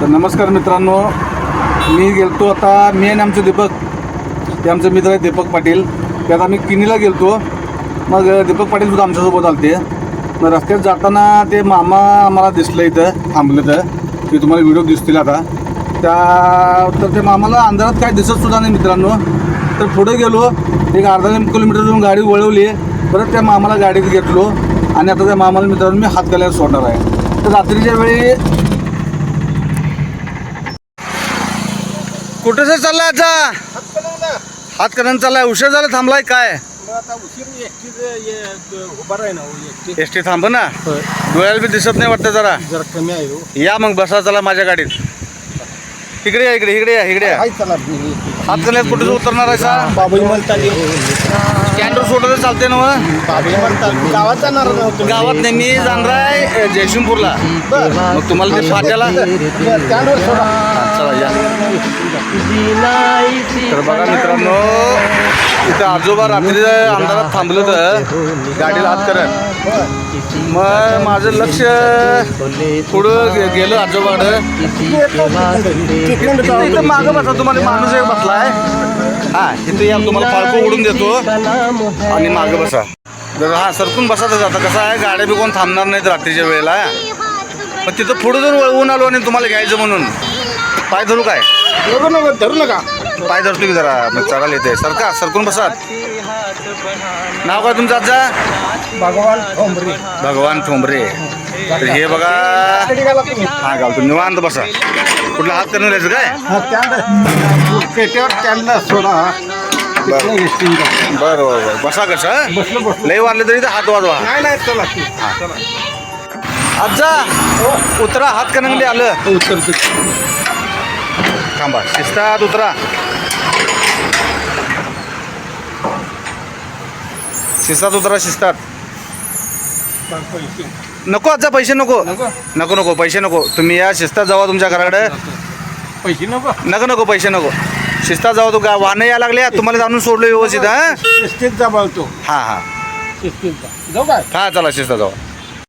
तर नमस्कार मित्रांनो मी गेलतो आता मी आणि आमचे दीपक ते आमचे मित्र आहेत दीपक पाटील. त्यात आम्ही किनीला गेलतो. मग दीपक पाटील सुद्धा आमच्यासोबत आलते. मग रस्त्यात जाताना ते मामा आम्हाला दिसलं इथं थांबलं तर ते तुम्हाला व्हिडिओ दिसतील आता. त्या तर ते मामाला अंधारात काय दिसत सुद्धा नाही मित्रांनो. तर पुढे गेलो एक अर्धा किलोमीटरवरून गाडी वळवली. परत त्या मामाला गाडीत घेतलो. आणि आता त्या मामाला मित्रांनो मी हात घालायला सोडणार आहे. तर रात्रीच्या वेळी कुठं सर चाललाय आता? हात करण चाललाय. उशीर झाला थांबलाय काय? एस टी थांब ना. डोळ्याला बी दिसत नाही वाटतं जरा. जरा कमी आहे हो. या मग बसा चला माझ्या गाडीत. इकडे या इकडे इकडे या इकडे या. हात कल्यात कुठे उतरणार आहे सा बाबई म्हणतात स्टँडवर सोडलं चालते ना म्हणतात गावात जाणार गावात नाही मी जाणार आहे जयसिंगपूरला मग तुम्हाला ते फाट्याला हा, चला या. तर बघा मित्रांनो इथं आजोबा रात्री अंधारात थांबलं तर गाडीला हात करत. मग माझं लक्ष पुढं गे- गेलं आजोबाकडं. इथं मागं बसा तुम्हाला माणूस एक बसलाय. हा इथं या तुम्हाला फाळकं उडून देतो. आणि मागं बसा. जर हा सरकून बसाच आता. कसं आहे गाड्या बी कोण थांबणार नाहीत रात्रीच्या वेळेला. पण तिथं पुढं जर वळवून आलो आणि तुम्हाला घ्यायचं म्हणून. पाय धरू काय? धरू नका धरू नका. पाय धरतो की जरा मग चढायला येते. सरका सरकून बसात? नाव काय तुमचं आजा भगवान ठोंबरे. भगवान ठोंबरे. तर हे बघा. तुम्ही हा घालतो निवांत बसा. कुठला हात करून द्यायचं काय? पेट्यावर सोडा. बरं. बरं बरं बरं. बसा कसं? बसलो बसलो. लई वाढले तरी इथं हात वाजवा. नाही नाही चला. आजा उतरा हात कनंगली आलं. उतरतो थांबा शिस्तात उतरा. शिस्तात उतरा शिस्तात. नको आजा पैसे नको. नको? नको पैसे नको. तुम्ही या शिस्तात जावा तुमच्या घराकडे. पैसे नको? नको नको पैसे नको. शिस्तात जावा तू गा वाहनं या लागले तुम्हाला जाणून सोडलं व्यवस्थित हा? एसटीत जा बोलतो हा हा. एसटीत जा. जाऊ काय हा चला शिस्तात जावा.